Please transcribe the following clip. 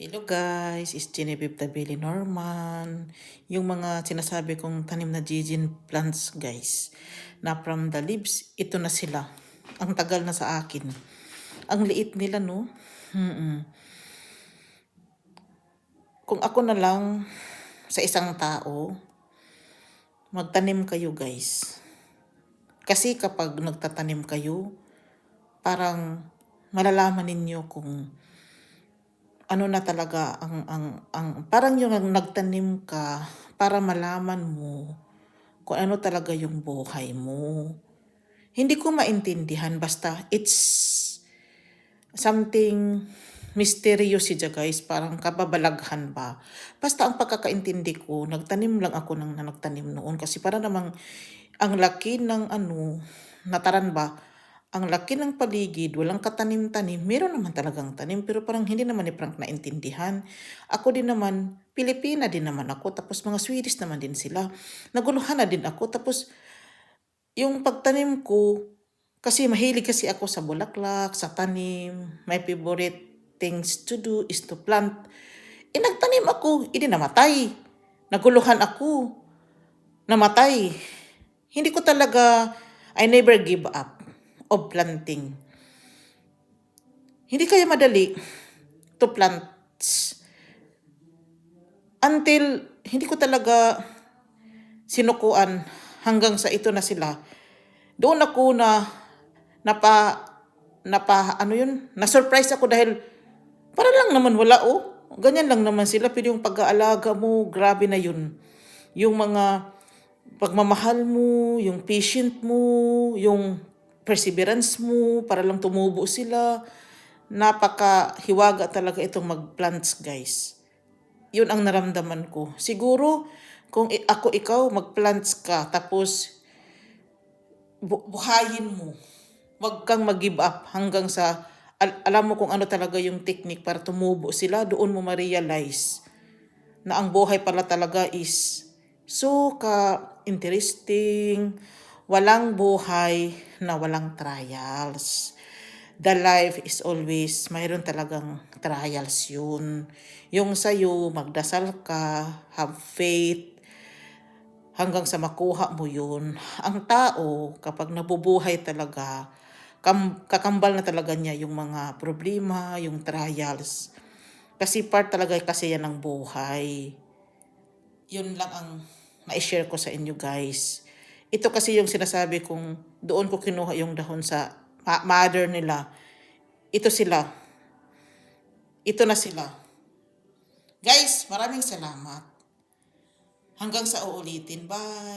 Hello guys, it's Genevieve Tabili Norman. Yung mga sinasabi kong tanim na jijin plants guys, na from the leaves, ito na sila. Ang tagal na sa akin. Ang liit nila no. Mm-mm. Kung ako na lang sa isang tao, magtanim kayo guys. Kasi kapag nagtatanim kayo, parang malalaman ninyo kung ano na talaga ang ang ang parang yung nagtanim ka para malaman mo kung ano talaga yung buhay mo. Hindi ko maintindihan basta it's something mysterious siya guys, parang kababalaghan ba. Basta ang pagkakaintindi ko, nagtanim lang ako ng na nagtanim noon kasi para namang ang laki ng ano, nataran ba, ang laki ng paligid, walang katanim-tanim, meron naman talagang tanim, pero parang hindi naman ni Frank naintindihan. Ako din naman, Pilipina din naman ako, tapos mga Swedish naman din sila. Naguluhan na din ako, tapos yung pagtanim ko, kasi mahilig kasi ako sa bulaklak, sa tanim, my favorite things to do is to plant. Eh, nagtanim ako, hindi namatay. Naguluhan ako, namatay. Hindi ko talaga, I never give up of planting. Hindi kaya madali to plant until hindi ko talaga sinukuan hanggang sa ito na sila. Doon ako na napa napa ano yun, na-surprise ako dahil para lang naman wala oh. Ganyan lang naman sila pero yung pag-aalaga mo, grabe na yun. Yung mga pagmamahal mo, yung patient mo, yung perseverance mo para lang tumubo sila. Napaka-hiwaga talaga itong mag-plants guys. Yun ang naramdaman ko. Siguro kung ako ikaw mag-plants ka tapos bu- buhayin mo. Huwag kang mag-give up hanggang sa al- alam mo kung ano talaga yung technique para tumubo sila. Doon mo ma-realize na ang buhay pala talaga is so ka-interesting. Walang buhay na walang trials. The life is always, mayroon talagang trials yun. Yung sa'yo, magdasal ka, have faith, hanggang sa makuha mo yun. Ang tao, kapag nabubuhay talaga, kam, kakambal na talaga niya yung mga problema, yung trials. Kasi part talaga kasi yan ng buhay. Yun lang ang na-share ko sa inyo guys. Ito kasi yung sinasabi kong doon ko kinuha yung dahon sa mother nila. Ito sila. Ito na sila. Guys, maraming salamat. Hanggang sa uulitin. Bye!